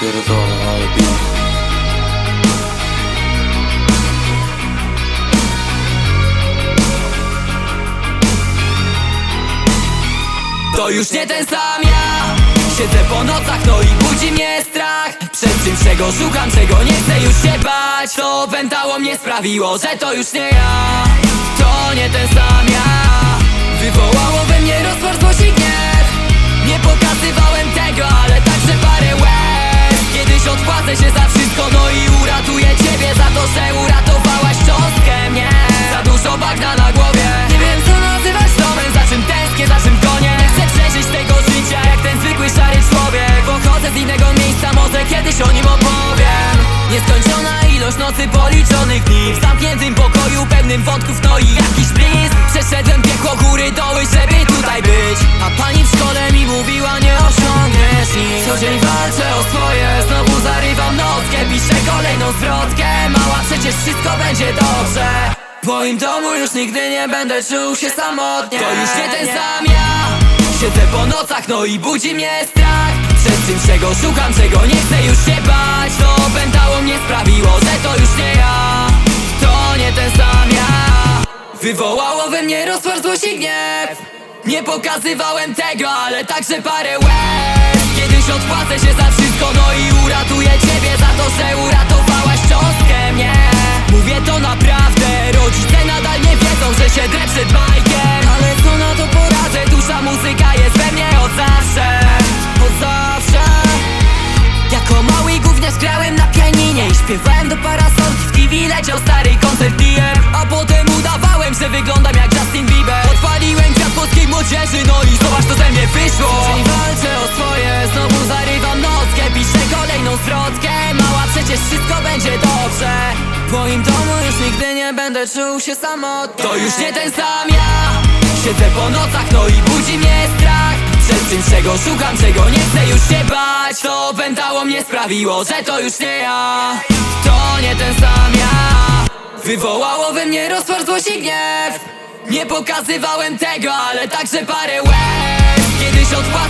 pierdolę, ale beat. To już nie ten sam ja. Siedzę po nocach, no i budzi mnie strach. Przed czym czego szukam, czego nie chcę już się bać. To opętało mnie sprawiło, że to już nie ja. To nie ten sam pełnym wątków, no i jakiś bliz Przeszedłem piekło góry doły, żeby tutaj być. A pani w szkole mi mówiła, nie osiągniesz nic. Co dzień walczę o swoje, znowu zarywam nockę. Piszę kolejną zwrotkę, mała przecież wszystko będzie dobrze. W moim domu już nigdy nie będę czuł się samotnie. To już nie ten sam ja. Siedzę po nocach, no i budzi mnie strach. Przed czym czego szukam, czego nie chcę już się bać. To opętało mnie sprawiło, że to już nie ja Wywołało we mnie rozpar, złość i gniew. Nie pokazywałem tego, ale także parę łez. Kiedyś odpłacę się za wszystko, no i uratuję ciebie Za to, że uratowałaś cząstkę mnie. Mówię to naprawdę, rodzice nadal nie wiedzą, że się drę przed bajkiem. Ale co na to poradzę, dusza muzyka jest we mnie od zawsze. Od zawsze. Jako mały gówniarz grałem na pianinie I śpiewałem do parasolki w TV Leciał stary wszystko będzie dobrze. W moim domu już nigdy nie będę czuł się samotnie To już nie ten sam ja. Siedzę po nocach, no i budzi mnie strach. Przed czym czego szukam, czego nie chcę już się bać. To opętało mnie sprawiło, że to już nie ja. To nie ten sam ja. Wywołało we mnie rozpar, złość i gniew. Nie pokazywałem tego, ale także parę łez. Kiedyś odpłacę